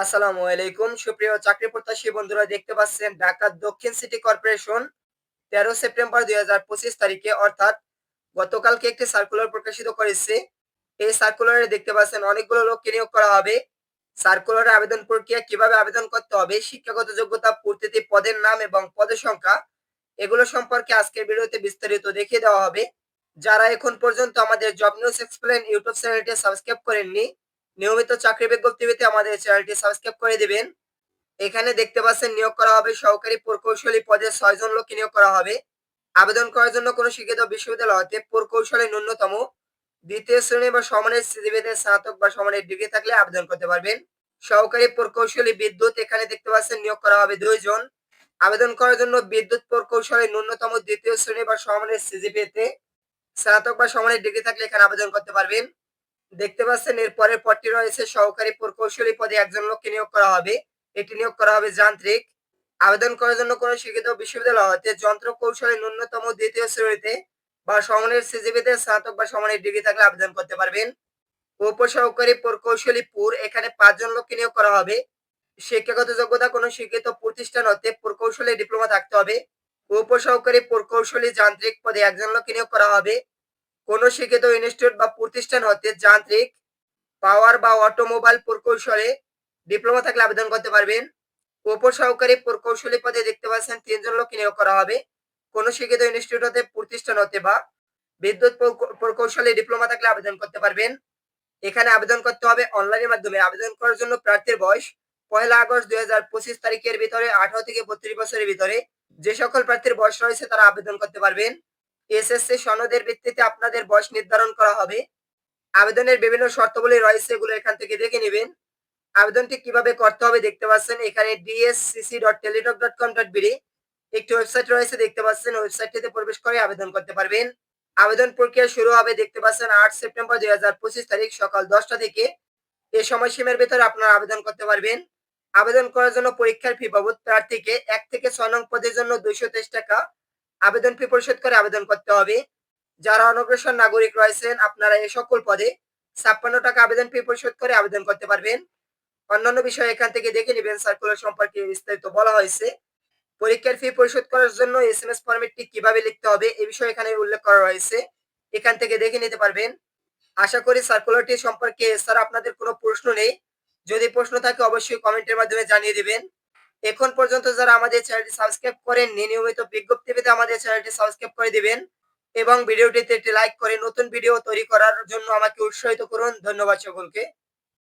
আসসালামু আলাইকুম। সুপ্রিয় চাকরি প্রত্যাশী বন্ধুরা, দেখতে পাচ্ছেন ঢাকা দক্ষিণ সিটি কর্পোরেশন তেরো সেপ্টেম্বর দুই হাজার পঁচিশ তারিখে, অর্থাৎ গতকালকে একটি সার্কুলার প্রকাশিত করেছে। এই সার্কুলারে দেখতে পাচ্ছেন অনেকগুলো লোককে নিয়োগ করা হবে। সার্কুলারে আবেদন প্রক্রিয়া কীভাবে আবেদন করতে হবে, শিক্ষাগত যোগ্যতা, পূর্তিতে পদের নাম এবং পদের সংখ্যা, এগুলো সম্পর্কে আজকের ভিডিওতে বিস্তারিত দেখিয়ে দেওয়া হবে। যারা এখন পর্যন্ত আমাদের জব নিউজ এক্সপ্লেন ইউটিউব চ্যানেলটি সাবস্ক্রাইব করেননি নিয়মিত চাকরি বিজ্ঞপ্তি পেতে আমাদের চ্যানেলটি সাবস্ক্রাইব করে দিবেন। এখানে দেখতে পাচ্ছেন নিয়োগ করা হবে সহকারী প্রকৌশলী পদে ছয়জন লোককে নিয়োগ করা হবে। আবেদন করার জন্য কোনো শিক্ষিত বিশ্ববিদ্যালয় হতে প্রকৌশলী ন্যূনতম দ্বিতীয় শ্রেণি বা সমানের স্থিতিভেদে স্নাতক বা সমানের ডিগ্রি থাকলে আবেদন করতে পারবেন। সহকারী প্রকৌশলী বিদ্যুৎ, এখানে দেখতে পাচ্ছেন নিয়োগ করা হবে দুইজন আবেদন করার জন্য বিদ্যুৎ প্রকৌশলী ন্যূনতম দ্বিতীয় শ্রেণি বা সমানের সিজিপিএতে স্নাতক বা সমানের ডিগ্রি থাকলে এখানে আবেদন করতে পারবেন। দেখতে পাচ্ছেন, এর পরের পদটি রয়েছে সহকারী প্রকৌশলী পদে একজন লোককে নিয়োগ করা হবে। এটি নিয়োগ করা হবে যান্ত্রিক। আবেদন করার জন্য কোনো শিক্ষিত বিশ্ববিদ্যালয় হতে যন্ত্র কৌশলী ন্যূনতম দ্বিতীয় শ্রেণীতে বা সমানের সিজিপিতে স্নাতক বা সমানের ডিগ্রি থাকলে আবেদন করতে পারবেন। উপসহকারী প্রকৌশলী পুর, এখানে পাঁচজন লোককে নিয়োগ করা হবে। শিক্ষাগত যোগ্যতা, কোনো শিক্ষিত প্রতিষ্ঠান হতে প্রকৌশলী ডিপ্লোমা থাকতে হবে। উপসহকারী প্রকৌশলী যান্ত্রিক পদে একজন লোককে নিয়োগ করা হবে। কোন শিক্ষিত ইনস্টিটিউট বা প্রতিষ্ঠান হতে যান্ত্রিক পাওয়ার বা অটোমোবাইল প্রকৌশলে ডিপ্লোমা থাকলে আবেদন করতে পারবেন। উপসহকারী প্রকৌশলী পদে দেখতে পাচ্ছেন তিনজন লোক নিয়োগ করা হবে। কোন শিক্ষিত ইনস্টিটিউট হতে প্রতিষ্ঠান হতে বা বিদ্যুৎ প্রকৌশলী ডিপ্লোমা থাকলে আবেদন করতে পারবেন। এখানে আবেদন করতে হবে অনলাইনের মাধ্যমে। আবেদন করার জন্য প্রার্থীর বয়স পয়লা আগস্ট দুই পঁচিশ তারিখের ভিতরে, আঠারো থেকে বত্রিশ বছরের ভিতরে। যে সকল প্রার্থীর বয়স রয়েছে তারা আবেদন করতে পারবেন। এসএসসি সনদের ভিত্তিতে আপনাদের বয়স নির্ধারণ করা হবে। আবেদনের বিভিন্ন শর্তাবলী রয়েছে এগুলো এখান থেকে দেখে নেবেন। আবেদনটি কীভাবে করতে হবে দেখতে পাচ্ছেন, এখানে DSCC dot Teletalk dot com dot BD একটি ওয়েবসাইট রয়েছে, দেখতে পাচ্ছেন ওয়েবসাইটটিতে প্রবেশ করে আবেদন করতে পারবেন। আবেদন প্রক্রিয়া শুরু হবে দেখতে পাচ্ছেন আট সেপ্টেম্বর দুই হাজার পঁচিশ তারিখ সকাল দশটা থেকে। এই সময়সীমার ভিতরে আপনারা আবেদন করতে পারবেন। আবেদন করার জন্য পরীক্ষার ফি বাবদ প্রার্থীকে এক থেকে ছয় নং পদের জন্য দুইশো তেইশ টাকা আবেদন ফি পরিশোধ করে আবেদন করতে হবে। যারা অনগ্রসর নাগরিক রয়েছেন, আপনারা এই সকল পদে ছাপ্পান্ন টাকা আবেদন ফি পরিশোধ করে আবেদন করতে পারবেন। অন্যান্য বিষয় এখান থেকে দেখে নেবেন সার্কুলার সম্পর্কে বিস্তারিত বলা হয়েছে। পরীক্ষার ফি পরিশোধ করার জন্য এস এম এস ফর্মেটটি কীভাবে লিখতে হবে, এ বিষয়ে এখানে উল্লেখ করা রয়েছে। এখান থেকে দেখে নিতে পারবেন। আশা করি সার্কুলারটি সম্পর্কে, স্যার, আপনাদের কোনো প্রশ্ন নেই। যদি প্রশ্ন থাকে, অবশ্যই কমেন্টের মাধ্যমে জানিয়ে দিবেন। এখন পর্যন্ত যারা আমাদের চ্যানেলটি সাবস্ক্রাইব করেননি, নিয়মিত বিজ্ঞপ্তি পেতে আমাদের চ্যানেলটি সাবস্ক্রাইব করে দিবেন এবং ভিডিওটিতে একটি লাইক করে নতুন ভিডিও তৈরি করার জন্য আমাকে উৎসাহিত করুন। ধন্যবাদ সকলকে।